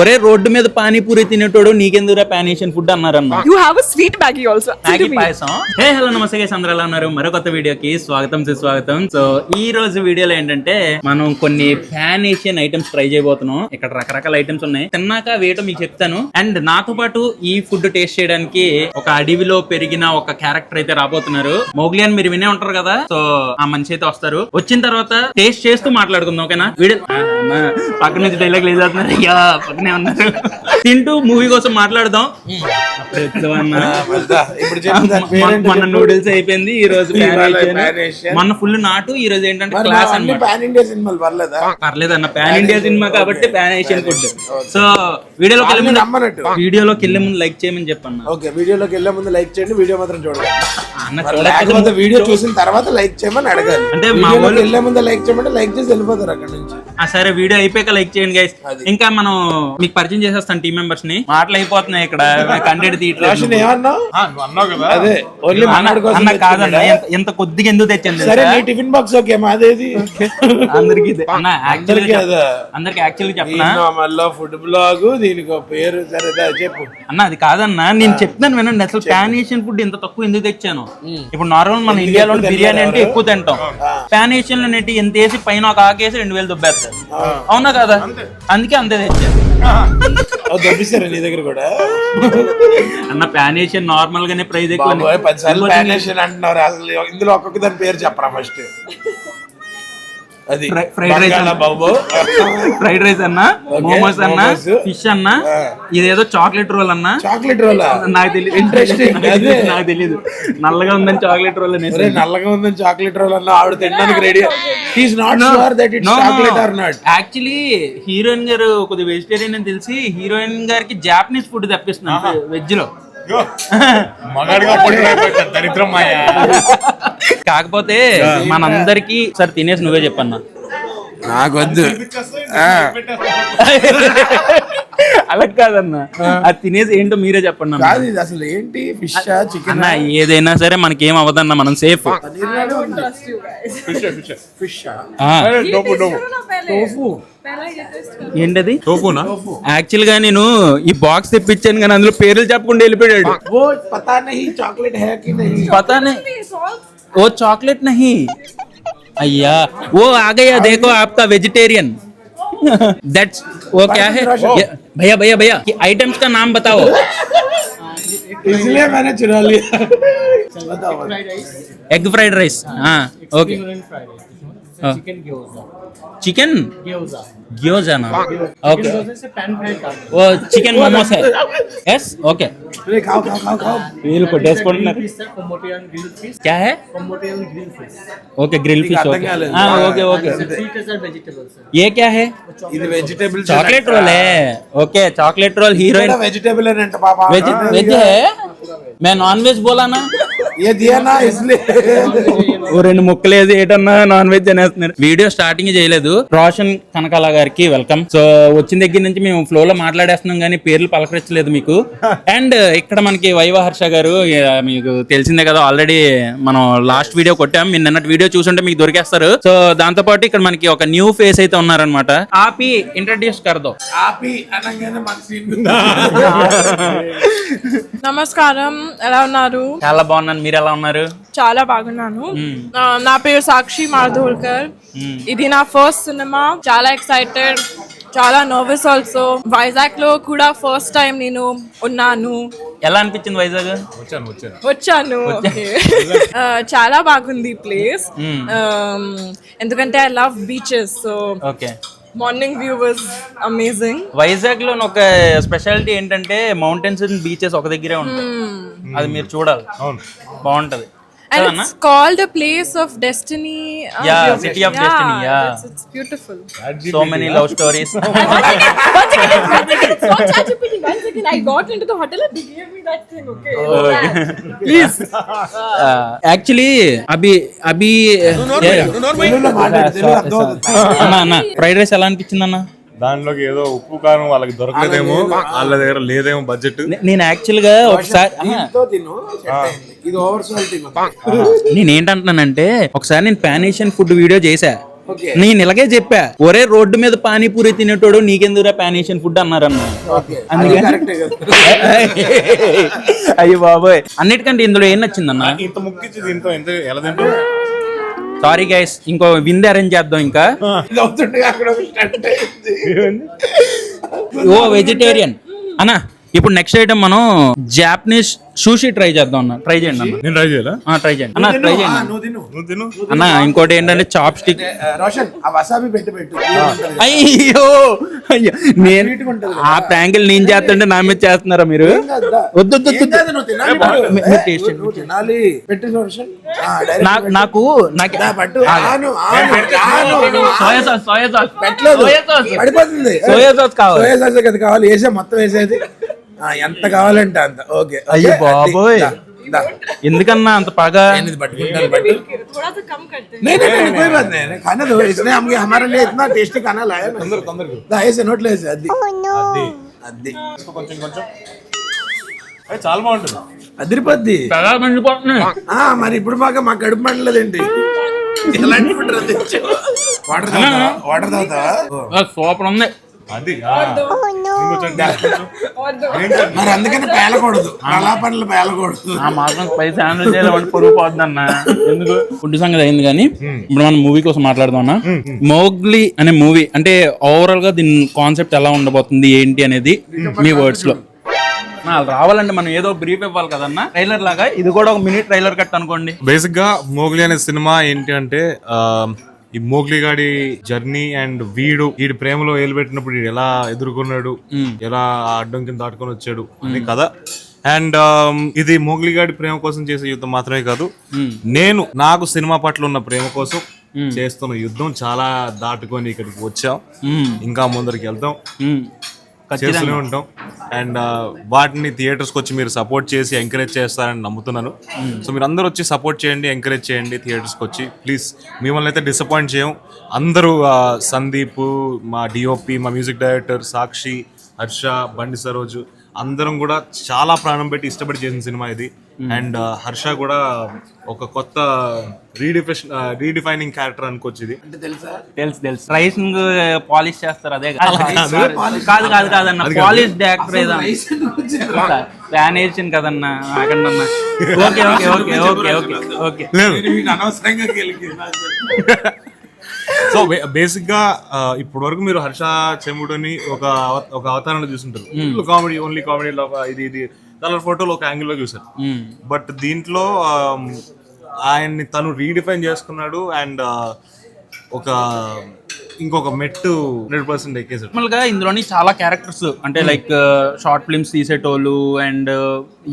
ఒరే రోడ్డు మీద పానీపూరి తినేటోడు నీకెందుకురా పాన్ ఏషియన్ ఫుడ్ అన్నారన్న You have a sweet Maggie also. Maggi payasam. Hey hello నమస్తే guys, అందరూ ఎలా ఉన్నారు? మరో కొత్త వీడియోకి స్వాగతం సుస్వాగతం. సో ఈ రోజు వీడియోలో ఏంటంటే మనం కొన్ని పాన్ ఏషియన్ ఐటమ్స్ ట్రై చేయబోతున్నాం. ఇక్కడ రకరకాల ఐటమ్స్ ఉన్నాయి. తిన్నాక వేయటం మీకు చెప్తాను. అండ్ నాతో పాటు ఈ ఫుడ్ టేస్ట్ చేయడానికి ఒక అడవిలో పెరిగిన ఒక క్యారెక్టర్ అయితే రాబోతున్నారు. మోగ్లి అని మీరు వినే ఉంటారు కదా? సో ఆ మనిషి అయితే వస్తారు. వచ్చిన తర్వాత టేస్ట్ చేస్తూ మాట్లాడుకుందాం ఓకేనా? వీడియో పక్క నుంచి డైలాగ్ లేదు అయ్యా పక్కనే ఉన్నారు. తింటూ మూవీ కోసం మాట్లాడదాం. చెప్పు. నూడిల్స్ అయిపోయింది ఈ రోజు. మొన్న ఫుల్ నాటు ఈ రోజు ఏంటంటే క్లాస్ అన్ని అన్నమాట. పాన్ ఇండియా సినిమాలు పర్లేదా? పర్లేదు అన్న. పాన్ ఇండియా సినిమా కాబట్టి పాన్ ఏషియన్ ఫుడ్ సో వీడియోలోకి వెళ్ళే ముందు వీడియోలోకి వెళ్ళే ముందు లైక్ చేయమని చెప్పన్న. ఓకే వీడియోలోకి వెళ్ళే ముందు లైక్ చేయండి వీడియో మాత్రం చూడండి. అన్న వీడియో చూసిన తర్వాత లైక్ చేయమని అడగాలి. అంటే మా వాళ్ళు- వెళ్ళే ముందు లైక్ చేయమంటే లైక్ చేసి వెళ్ళిపోతారు అక్కడ నుంచి. ఆ సరే వీడియో అయిపోయాక లైక్ చేయండి గైస్. ఇంకా మనం మీకు పరిచయం చేసేస్తాం టీం మెంబర్స్ని. మాటలు అయిపోతున్నాయి ఇక్కడ కంటెంట్ రోషన్ తీయట్లేదు ఏమన్నావు? అన్నావు కదా. అదే ఓన్లీ అన్న మనవాడి కోసం అన్న కాదన్న తెచ్చుకున్నాడా? ఎంత- ఎంత కొద్దిగా ఎందుకు తెచ్చాను సరే? నీ టిఫిన్ బాక్స్ ఓకే మాదేది? అందరికి ఇదే. అన్న అందరికీ అదా. అందరికి చెప్పనా? మళ్ళీ ఫుడ్ బ్లాగ్ దీనికి ఒక పేరు సరే దా చెప్పు. అన్న అది కాదన్న నేను చెప్తాను వినండి అసలు పాన్ ఏషియన్ ఫుడ్ ఇంత తక్కువ ఎందుకు తెచ్చాను? ఇప్పుడు నార్మల్ మన ఇండియాలో బిర్యానీ అంటే? ఎక్కువ తింటాం. పాన్ ఏషియన్లో ఎంత వేసి పైన ఒక ఆకేసి రెండు వేలు దుబ్బేస్తారు. అవునా కదా? అందుకే అంతే దొబ్బిస్తారా నీ దగ్గర కూడా? అన్న నార్మల్ గానే ప్రైస్ ఎక్కువ ప్యానేషన్ అంటున్నారు అసలు. ఇందులో ఒక్కొక్క దాని పేరు చెప్పరా ఫస్ట్? అది rice బంగాళా బాబు. ఫ్రైడ్ రైస్ అన్న మోమోస్ అన్న. ఫిష్ అన్న. ఇదేదో చాక్లెట్ రోల్ అన్న. Chocolate roll? నాకు తెలియదు అదే. నాకు తెలియదు నల్లగా ఉందని చాక్లెట్ రోల్ అనేసి. ఒరే నల్లగా ఉందని చాక్లెట్ రోల్ అన్న ఆవిడ తినడానికి ready is not sure that it's chocolate or not actually heroine గారు కొద్దిగా వెజిటేరియన్ అని తెలిసి హీరోయిన్ గారికి జాపనీస్ ఫుడ్ తెప్పిస్తున్నాను వెజ్లో. మగాడిగా పొడి దరిద్రం మాయ కాకపోతే మనందరికి సరే తినేసి నువ్వే చెప్పన్నా. నాకు వద్దు అలా కాదన్న. అది తినేసి ఏంటో మీరే చెప్పండి కాదు ఇది అసలు ఏంటి ఫిష్ చికెన్? ఏదైనా సరే మనకి ఏం అవ్వదన్న మనం సేఫ్. ఏంటది? యాక్చువల్గా నేను ఈ బాక్స్ తెప్పించాను కానీ అందులో పేర్లు చెప్పకుండా వెళ్ళిపోయాడు. పతా చాక్లెట్ హ్యాక్ పతానే वो चॉकलेट नहीं। अय्या वो आ गया देखो आपका वेजिटेरियन दैट्स वो क्या है? भैया भैया भैया आइटम्स का नाम बताओ। इसलिए मैंने चुरा लिया। एग फ्राइड राइस हाँ ओके चिकन ग्योजा ना ओके वो चिकन मोमोस है यस ओके अरे खाओ खाओ खाओ खाओ వీళ్ళు కొట్టేసుకుంటున్నారు क्या है ఓకే గ్రిల్ ఫిష్ అర్థం ఓకే కాలేదు. ఓకే ఓకే ये क्या है ఇది వెజిటేబుల్ చాక్లెట్ రోల్ है okay chocolate roll heroine vegetable అంటే పాప वेज वेज है मैं नॉन वेज बोला ना ये दिया ना इसलिए ఓ రెండు ముక్కలు వేసి ఏటన్నా నాన్ వెజ్ అనేస్తున్నారు వీడియో స్టార్టింగ్ చేయలేదు రోషన్ కనకాల గారికి వెల్కమ్ సో వచ్చిన దగ్గర నుంచి మేము ఫ్లో లో మాట్లాడేస్తున్నాం కానీ పేర్లు పలకరించలేదు మీకు అండ్ ఇక్కడ మనకి వైవ హర్ష గారు ఆ, మీకు తెలిసిందే కదా ఆల్రెడీ మనం లాస్ట్ వీడియో కొట్టాం మీరు నిన్నటి వీడియో చూసుంటే మీకు దొరికేస్తారు సో దాంతో పాటు ఇక్కడ మనకి ఒక న్యూ ఫేస్ అయితే ఉన్నారనమాట ఆపి ఇంట్రడ్యూస్ కర్దో ఆపి అనగానే మన సీన్ నమస్కారం ఎలా ఉన్నారు చాలా బాగున్నాను మీరు ఎలా ఉన్నారు? చాలా బాగున్నాను. నా పేరు సాక్షి మార్ధోల్కర్ ఇది నా ఫస్ట్ సినిమా. చాలా ఎక్సైటెడ్ చాలా నర్వస్ ఆల్సో. వైజాగ్లో కూడా ఫస్ట్ టైం నేను ఉన్నాను. ఎలా అనిపించింది వైజాగ్? వచ్చాను చాలా బాగుంది ప్లేస్. ఎందుకంటే I love beaches so okay. Morning view was amazing. వైజాగ్లో ఒక స్పెషాలిటీ ఏంటంటే మౌంటైన్స్ అండ్ బీచెస్ ఒక దగ్గరే ఉంటాయి. అది మీరు చూడాలి. అవును. బాగుంటది called place of destiny ya city of destiny ya beautiful fried rice ఎలా అనిపించింది అన్నా దానిలోకి ఏదో ఉప్పు కారం వాళ్ళకి దొరకలేదేమో వాళ్ళ దగ్గర లేదేమో బడ్జెట్ నేను యాక్చువల్గా ఒకసారి నేను ఏంటంటున్నానంటే ఒకసారి నేను పాన్ ఏషియన్ ఫుడ్ వీడియో చేశా. నేను ఇలాగే చెప్పా ఒరే రోడ్డు మీద పానీపూరి తినేటోడు నీకెందుకురా పాన్ ఏషియన్ ఫుడ్ అన్నారన్న. అయ్యో బాబోయ్. అన్నిటికంటే ఇందులో ఏం నచ్చిందన్న? ఇంత ముక్కిచ్చి దీంతో ఎంత ఎలా తింటావు? సారీ గైస్ ఇంకో విందు అరేంజ్ చేద్దాం ఇంకా. ఓ వెజిటేరియన్ అన్న ఇప్పుడు నెక్స్ట్ ఐటమ్ మనం జాపనీస్ సూషి ట్రై చేద్దాం అన్న. ట్రై చేయండి అన్న. నేను ట్రై చేయాలా? ట్రై చేయండి. అన్న ట్రై ఆ, చేయండి నువ్వు తిను. అన్న ఇంకోటి ఏంటంటే చాప్ స్టిక్ రోషన్ ఆ వసాబి పెట్టి పెట్టు. అయ్యో అయ్యో. నేను ఆ ప్రాంకిల్ నేను చేస్తుంటే నా మీద చేస్తున్నారా మీరు? కాదు. వద్దు వద్దు, ఏం వద్దు కాదు, నువ్వు తినాలి ఇప్పుడు. మీరు ఏ, taste నువ్వు- నువ్వు తినాలి. పెట్టు రోషన్. ఆ, direct నా- పెట్టు. నాకు నాకు దా, పట్టు. ఆను ఆను ఆను నువ్వు సోయా సాస్ సోయా సాస్. పెట్టలేదు. Soy sauce. పడిపోతుంది. సోయా సాస్ కావాలి. సోయా సాస్ కదా కావాలి. వేసే మొత్తం వేసేది. ఎంత కావాలంటే అంత ఓకే అయ్యో ఓకే, బాబోయ్. దా, దా. ఎందుకన్నా అంత బాగా ఏంది పట్టుకుంటాను పట్టు थोड़ा सा कम करते हैं नहीं नहीं नहीं कोई बात नहीं नहीं, खाने दो इसने हमके हमारे लिए इतना टेस्टी खाना लाया ना तंदर तंदर दा ऐसे नोट ले ऐसे अद्दी अद्दी కొంచెం కొంచెం అది చాలా బాగుంటుంది అదిరిపోద్ది బాగా మండిపోతున్నాయి ఆ మరి ఇప్పుడు మాకు మా కడుపు మండలేదేంటి ఎలాంటి ఫుడ్ రా తెచ్చావు? వాటర్ తాగుతావా వాటర్ తాగుతావా ఓ. సూపర్ ఉంది అది ఆ. ఇంకొంచెం కొంచెం. మరి అందుకని పేలకూడదు. అలా పనులు పేలకూడదు. ఆ మాత్రం స్పైస్ హ్యాండిల్ చేయాలంటే పొరుగు పోద్దన్న. ఎందుకు? ఫుడ్ సంగతి అయింది కానీ ఇప్పుడు మనం మూవీ కోసం మాట్లాడదాం మోగ్లీ అనే మూవీ అంటే ఓవరాల్గా దీని కాన్సెప్ట్ ఎలా ఉండబోతుంది ఏంటి అనేది మీ వర్డ్స్లో. వాళ్ళు రావాలంటే మనం ఏదో బ్రీఫ్ ఇవ్వాలి కదన్నా. ట్రైలర్ లాగా ఇది కూడా ఒక మినీ ట్రైలర్ కట్ అనుకోండి. బేసిక్గా మోగ్లీ అనే సినిమా ఏంటి అంటే ఆ, ఈ మోగ్లీ గాడి జర్నీ అండ్ వీడు వీడి ప్రేమలో ఏలుపెట్టినప్పుడు వీడు ఎలా ఎదుర్కొన్నాడు ఎలా ఆ అడ్డంకిని దాటుకొని వచ్చాడు అని కథ. అండ్ ఇది మోగ్లీ గాడి ప్రేమ కోసం చేసే యుద్ధం మాత్రమే కాదు నేను నాకు సినిమా పట్ల ఉన్న ప్రేమ కోసం చేస్తున్న యుద్ధం చాలా దాటుకొని ఇక్కడికి వచ్చాం. ఇంకా ముందరికి వెళ్తాం. చేస్తూనే ఉంటాం. అండ్ వాటిని థియేటర్స్కి వచ్చి మీరు సపోర్ట్ చేసి ఎంకరేజ్ చేస్తారని నమ్ముతున్నాను. సో మీరు అందరూ వచ్చి సపోర్ట్ చేయండి ఎంకరేజ్ చేయండి థియేటర్స్కి వచ్చి. ప్లీజ్ మిమ్మల్ని అయితే డిసప్పాయింట్ చేయం. అందరూ సందీప్ మా డిఓపి మా మ్యూజిక్ డైరెక్టర్ సాక్షి హర్ష బండి సరోజు అందరం కూడా చాలా ప్రాణం పెట్టి ఇష్టపడి చేసిన సినిమా ఇది. అండ్ హర్ష కూడా ఒక కొత్త రీడిఫెషన్ రీడిఫైనింగ్ క్యారెక్టర్ అనుకోవచ్చు ఇది తెలుసా? తెలుసు తెలుసు. రైస్ పాలిష్ చేస్తారు అదే కాదు. కాదు. కాదు కాదన్న పాలిష్ డైరెక్టర్ ఏదన్నా ప్లాన్ వేసింది కదన్నా okay okay okay okay okay okay. అనవసరంగా సో బేసిక్గా ఇప్పటి వరకు మీరు హర్ష చెముడుని ఒక ఒక అవతారంలో చూసుంటారు. కామెడీ ఓన్లీ కామెడీలో ఒక ఇది ఇది. దాని ఫోటోలో ఒక యాంగిల్లో చూసారు. బట్ దీంట్లో ఆమ్, ఆయన్ని తను రీడిఫైన్ చేసుకున్నాడు అండ్ ఒక ఇంకొక మెట్టు హండ్రెడ్ పర్సెంట్ ఎక్కేసాడు నార్మల్గా ఇందులోని చాలా క్యారెక్టర్స్ అంటే లైక్ షార్ట్ ఫిల్మ్స్ తీసేటోళ్ళు అండ్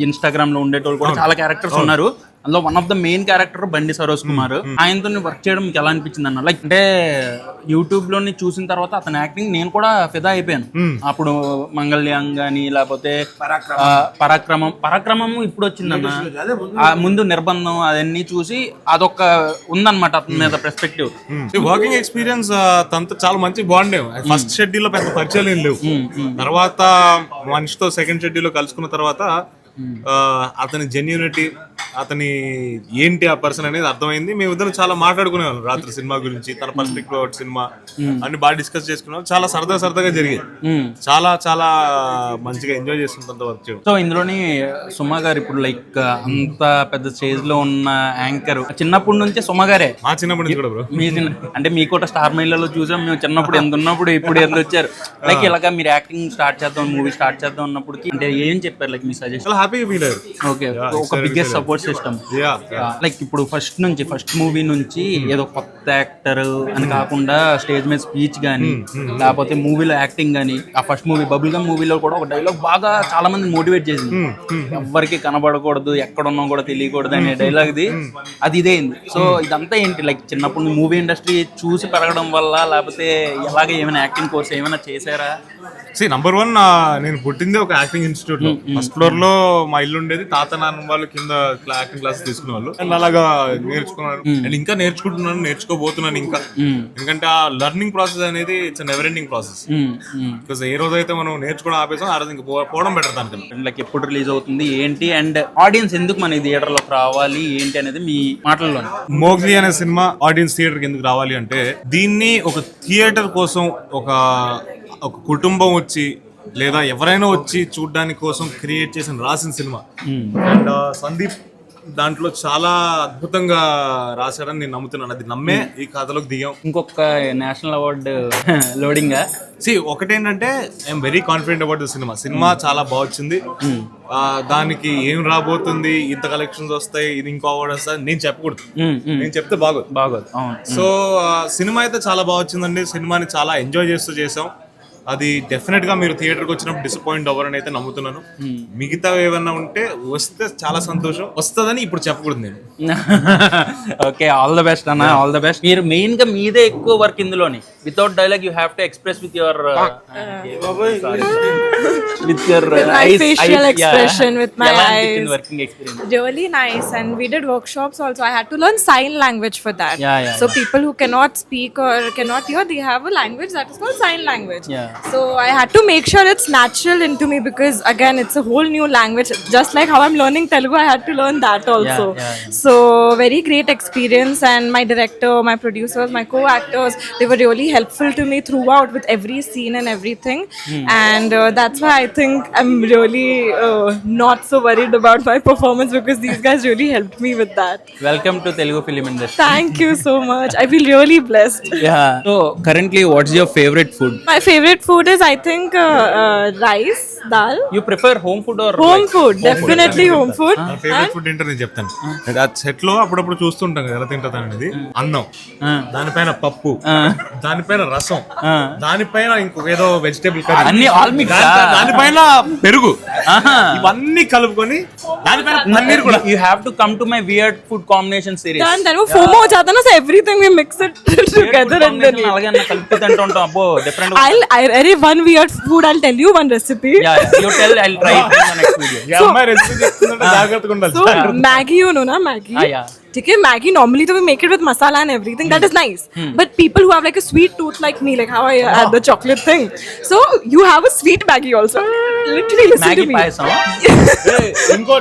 ఇన్స్టాగ్రామ్లో ఉండేటోళ్ళు కూడా చాలా క్యారెక్టర్స్ ఉన్నారు. అందులో one of the main character Bandi Saroj Kumar. ఆయనతో వర్క్ చేయడం మీకు ఎలా అనిపించింది అన్న? లైక్ అంటే యూట్యూబ్లోని చూసిన తర్వాత అతని యాక్టింగ్ నేను కూడా ఫిదా అయిపోయాను. అప్పుడు మంగళ్యాం గాని లేకపోతే పరాక్రమం. పరాక్రమం. ఇప్పుడు వచ్చిందన్న ముందు. నిర్బంధం అవన్నీ చూసి అదొక ఉందన్నమాట అతని మీద పర్స్పెక్టివ్ వర్కింగ్ ఎక్స్పీరియన్స్ తనతో చాలా మంచి బాండ్ ఫస్ట్ షెడ్యూల్లో పెద్ద పరిచయాలు ఏం లేవు. తర్వాత మనిషితో సెకండ్ షెడ్యూల్లో కలుసుకున్న తర్వాత అతని జెన్యూనిటీ అతని ఏంటి ఆ పర్సన్ అనేది అర్థమైంది. మేము ఇద్దరం చాలా మాట్లాడుకునేవాళ్ళం రాత్రి సినిమా గురించి తన పర్స్పెక్టివ్ సినిమా అన్ని బాగా డిస్కస్ చేసుకున్నాం చాలా సరదా సరదాగా జరిగేది. చాలా చాలా మంచిగా ఎంజాయ్ చేస్తుందంత వర్క్ సో ఇందులోని సుమ గారు ఇప్పుడు లైక్ అంత పెద్ద స్టేజ్లో ఉన్న యాంకర్ చిన్నప్పటి నుంచే సుమ గారే. మా చిన్నప్పటి నుంచి కూడా బ్రో మీ అంటే మీకు కూడా స్టార్ మైళ్ళలో చూసాం మేము చిన్నప్పుడు ఎంత ఉన్నప్పుడు ఇప్పుడు ఎంత వచ్చారు. లైక్ ఇలాగా మీరు యాక్టింగ్ స్టార్ట్ చేద్దాం మూవీ స్టార్ట్ చేద్దాం ఉన్నప్పటికి అంటే ఏం చెప్పారు లైక్ మీ సజెషన్ చాలా హ్యాపీగా ఫీల్ అయ్యారు ఓకే ఒక biggest support system ya like ఇప్పుడు ఫస్ట్ నుంచి ఫస్ట్ మూవీ నుంచి ఏదో కొత్త యాక్టర్ అని కాకుండా స్టేజ్ మీద స్పీచ్ గానీ లేకపోతే మూవీలో యాక్టింగ్ గానీ ఆ ఫస్ట్ మూవీ బబుల్ గమ్ మూవీలో కూడా ఒక డైలాగ్ బాగా చాలా మంది మోటివేట్ చేసింది ఎవ్వరికి కనబడకూడదు ఎక్కడ ఉన్నా కూడా తెలియకూడదు అనే డైలాగ్ ఇది అది ఇదే అయింది. సో ఇదంతా ఏంటి? లైక్ చిన్నప్పుడు మూవీ ఇండస్ట్రీ చూసి పెరగడం వల్ల లేకపోతే ఎలాగ ఏమైనా యాక్టింగ్ కోర్స్ ఏమైనా చేశారా? సి నంబర్ వన్ నేను పుట్టింది ఒక యాక్టింగ్ ఇన్స్టిట్యూట్లో. ఫస్ట్ ఫ్లోర్లో మా ఇల్లు ఉండేది. తాత నాన్న వాళ్ళు కింద యాక్టింగ్ క్లాస్ తీసుకునే వాళ్ళు అండ్ అలాగా నేర్చుకున్నాను అండ్ ఇంకా నేర్చుకుంటున్నాను నేర్చుకోబోతున్నాను ఇంకా. ఎందుకంటే ఆ లెర్నింగ్ ప్రాసెస్ అనేది it's never ending process. Because ఏ రోజు అయితే మనం నేర్చుకోవడం ఆపేసాం ఆ రోజు ఇంకా పోవడం బెటర్ దానికన్నా. లైక్ ఎప్పుడు రిలీజ్ అవుతుంది ఏంటి? అండ్ ఆడియన్స్ ఎందుకు మన థియేటర్లోకి రావాలి ఏంటి అనేది మీ మాటల్లో. మోగ్లీ అనే సినిమా ఆడియన్స్ థియేటర్ ఎందుకు రావాలి అంటే దీన్ని ఒక థియేటర్ కోసం ఒక ఒక కుటుంబం వచ్చి లేదా ఎవరైనా వచ్చి చూడడానికి కోసం క్రియేట్ చేసిన రాసిన సినిమా. అండ్ సందీప్ దాంట్లో చాలా అద్భుతంగా రాశాడని నేను నమ్ముతున్నాను. అది నమ్మే ఈ కథలోకి దిగాం. ఇంకొక నేషనల్ అవార్డు లోడింగ్. సి ఒకటేంటంటే I'm very confident about the cinema cinema చాలా బాగా వచ్చింది. ఆ, దానికి ఏం రాబోతుంది ఇంత కలెక్షన్స్ వస్తాయి ఇది ఇంకో అవార్డు వస్తాయి నేను చెప్పకూడదు. నేను చెప్తే బాగోదు. బాగోదు సో సినిమా అయితే చాలా బాగా వచ్చిందండి. సినిమాని చాలా ఎంజాయ్ చేస్తూ చేసాం అది డెఫినెట్గా మీరు థియేటర్కి వచ్చినప్పుడు డిసప్పాయింట్ అవ్వరని అయితే నమ్ముతున్నాను. మిగతా ఏమన్నా ఉంటే వస్తే చాలా సంతోషం. వస్తుందని ఇప్పుడు చెప్పకూడదు నేను. ఓకే ఆల్ ద బెస్ట్ అన్న ఆల్ ద బెస్ట్ మీరు మెయిన్గా మీదే ఎక్కువ వర్క్ ఇందులోని. without dialogue you have to express with your uh, with your uh, with my eyes, facial eyes, expression yeah. with my Yalan eyes. working experience. Really nice. And we did workshops also. I had to learn sign language for that. Yeah, yeah so yeah. people who cannot speak or cannot hear they have a language that is called sign language. Yeah. So i had to make sure it's natural into me because again it's a whole new language. Just like how i'm learning telugu i had to learn that also. yeah, yeah, yeah. so very great experience. And my director my producers my co-actors they were really helpful to me throughout with every scene and everything. Hmm. And uh, that's why I think I'm really uh, not so worried about my performance because these guys really helped me with that. Welcome to Telugu film industry. Thank you so much. I feel really blessed. Yeah. So currently, what's your favorite food? My favorite food is, I think, uh, uh, rice. Dal you prefer home food or home food definitely home food favourite food ఏంటో నేను చెప్తాను. ఆ సెట్లో అప్పుడప్పుడు చూస్తుంటాం కదా ఎలా తింటా అనేది. అన్నం. దానిపైన పప్పు. దానిపైన రసం. దానిపైన ఇంకొక ఏదో వెజిటేబుల్ కర్రీ అన్ని ఆల్ మిక్స్ దానిపైన పెరుగు. ఇవన్నీ కలుపుకొని దానిపైన పన్నీర్ కూడా. You have to come to my weird food combination series దాని తర్వాత ఫోమో చేతన so everything we mix it together and then అలాగే కలిపి తింటుంటాం. అబ్బో డిఫరెంట్ ఐ అరే one weird food I'll tell you one recipe Ya you tell I try it in the next video ఈ అమ్మాయి రెసిపీ చెప్తుందంటే జాగ్రత్తగా ఉండాలి So Maggie, you know na Maggie. Ah, yeah. Okay, Maggie normally though we make it with masala and everything. That is nice. But people who have like a sweet tooth like me, like how I had the chocolate thing. So you have a sweet Maggie also. Literally listen Maggi to me. Payasam ఇంకో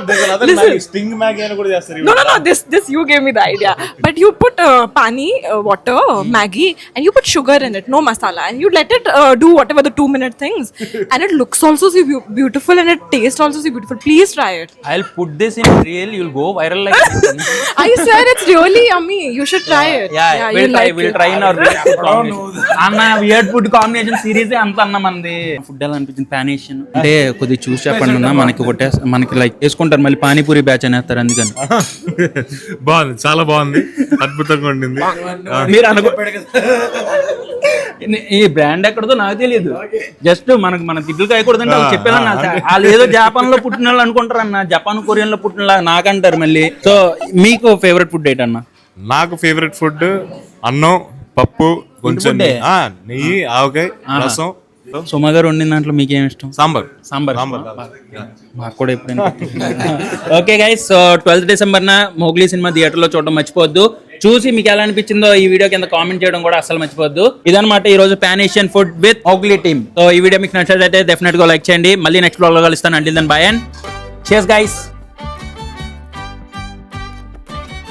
sting Maggi అని కూడా చేస్తారు No, no, no. This, this you gave me the idea. But you put uh, pani, uh, water, Maggie, and you put sugar in it, no masala, and you let it uh, do whatever the two minute things, and it looks also so beau- beautiful and it tastes also so beautiful. Please try it. I will put this in reel you'll go viral like I said it's really yummy. You should try it. Ya will you'll try like will it. అన్న weird food combination series అంత అన్న మనది food ఎలా అనిపించింది? పానేషన్ అంటే కొద్దిగా చూసి చెప్పండి అన్న మనకి కొట్టే మనకి లైక్ వేసుకుంటారు మళ్ళీ పానీపూరి బ్యాచ్ అనేస్తారు అందుకని. బాగుంది. చాలా బాగుంది. అద్భుతంగా ఉండింది. మీరు అనుకో ఈ బ్రాండ్ ఎక్కడదో నాకు తెలియదు జస్ట్ మనకు మన తిట్లు కాయకూడదంటే వాళ్ళు చెప్పేలా వాళ్ళు ఏదో జపాన్లో పుట్టిన వాళ్ళు అనుకుంటారు అన్న. జపాన్ కొరియన్లో పుట్టిన వాళ్ళు నాకంటారు మళ్ళీ. సో మీకు ఫేవరెట్ ఫుడ్ ఏంటన్నా? నాకు ఫేవరెట్ ఫుడ్ అన్నం పప్పు కొంచెం? ఆ, నెయ్యి ఆవకాయ రసం. సుమ గారు వండిన దాంట్లో మీకేం ఇష్టం? సాంబార్. సాంబార్ సాంబార్ మాకు కూడా ఎప్పుడైనా okay guys so twelfth December న మోగ్లీ సినిమా థియేటర్లో చూడడం మర్చిపోవద్దు. చూసి మీకు ఎలా అనిపించిందో ఈ వీడియో కింద కామెంట్ చేయడం కూడా అసలు మర్చిపోవద్దు. ఇదన్నమాట ఈ రోజు pan Asian food with Mowgli team so ఈ వీడియో మీకు నచ్చినట్లయితే డెఫినెట్గా లైక్ చేయండి. మళ్ళీ నెక్స్ట్ బ్లాగ్లో కలుస్తాను. అంటిల్ దన్ బై అండ్ చేస్ గైస్